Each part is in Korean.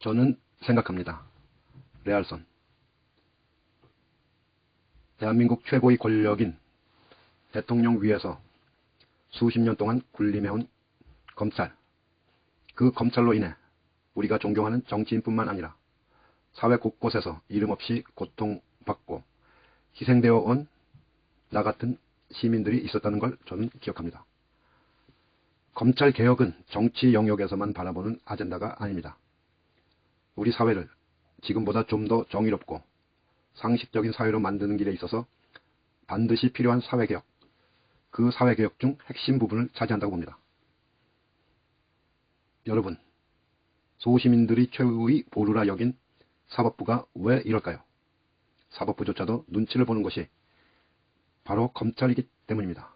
저는 생각합니다. 레알선. 대한민국 최고의 권력인 대통령 위에서 수십 년 동안 군림해온 검찰. 그 검찰로 인해 우리가 존경하는 정치인뿐만 아니라 사회 곳곳에서 이름 없이 고통받고 희생되어 온 나 같은 시민들이 있었다는 걸 저는 기억합니다. 검찰 개혁은 정치 영역에서만 바라보는 아젠다가 아닙니다. 우리 사회를 지금보다 좀 더 정의롭고 상식적인 사회로 만드는 길에 있어서 반드시 필요한 사회개혁, 그 사회개혁 중 핵심 부분을 차지한다고 봅니다. 여러분, 소시민들이 최후의 보루라 여긴 사법부가 왜 이럴까요? 사법부조차도 눈치를 보는 것이 바로 검찰이기 때문입니다.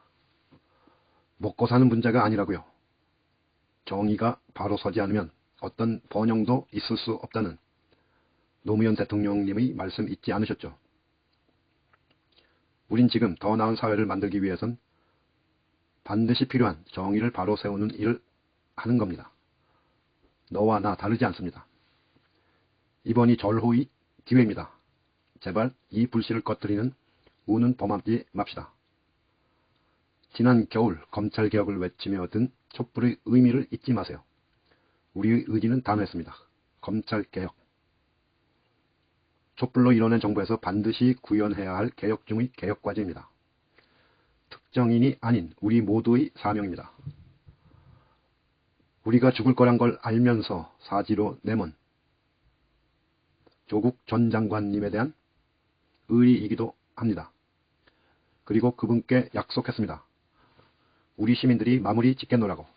먹고 사는 문제가 아니라고요. 정의가 바로 서지 않으면 어떤 번영도 있을 수 없다는 노무현 대통령님의 말씀 잊지 않으셨죠? 우린 지금 더 나은 사회를 만들기 위해선 반드시 필요한 정의를 바로 세우는 일을 하는 겁니다. 너와 나 다르지 않습니다. 이번이 절호의 기회입니다. 제발 이 불씨를 꺼뜨리는 우는 범함지 맙시다. 지난 겨울 검찰개혁을 외치며 든 촛불의 의미를 잊지 마세요. 우리의 의지는 단호했습니다. 검찰개혁. 촛불로 이뤄낸 정부에서 반드시 구현해야 할 개혁 중의 개혁과제입니다. 특정인이 아닌 우리 모두의 사명입니다. 우리가 죽을 거란 걸 알면서 사지로 내몬 조국 전 장관님에 대한 의리이기도 합니다. 그리고 그분께 약속했습니다. 우리 시민들이 마무리 짓겠노라고.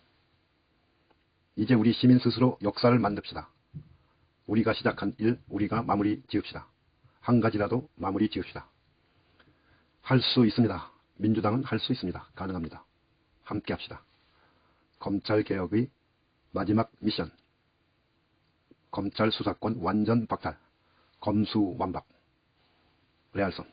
이제 우리 시민 스스로 역사를 만듭시다. 우리가 시작한 일, 우리가 마무리 지읍시다. 한 가지라도 마무리 지읍시다. 할 수 있습니다. 민주당은 할 수 있습니다. 가능합니다. 함께 합시다. 검찰개혁의 마지막 미션. 검찰 수사권 완전 박탈. 검수 완박. 레알선.